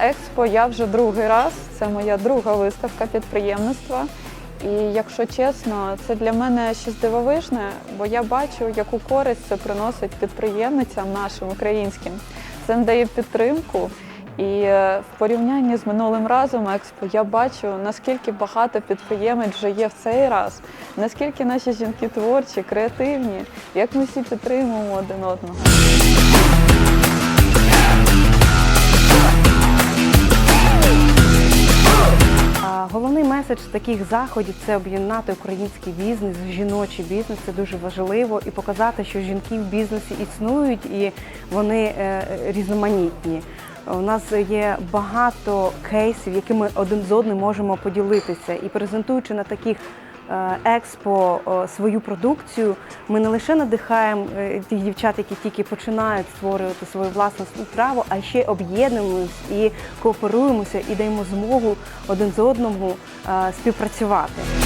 експо я вже другий раз. Це моя друга виставка підприємництва. І якщо чесно, це для мене щось дивовижне, бо я бачу, яку користь це приносить підприємницям нашим українським. Це надає підтримку. І е, в порівнянні з минулим разом експо я бачу, наскільки багато підприємець вже є в цей раз, наскільки наші жінки творчі, креативні, як ми всі підтримуємо один одного. Меседж таких заходів це об'єднати український бізнес, жіночий бізнес. Це дуже важливо і показати, що жінки в бізнесі існують і вони е, різноманітні. У нас є багато кейсів, якими один з одним можемо поділитися. І презентуючи на таких експо е, свою продукцію, ми не лише надихаємо е, тих дівчат, які тільки починають створювати свою власну справу, а ще об'єднуємось і кооперуємося і даємо змогу один з одному е, співпрацювати.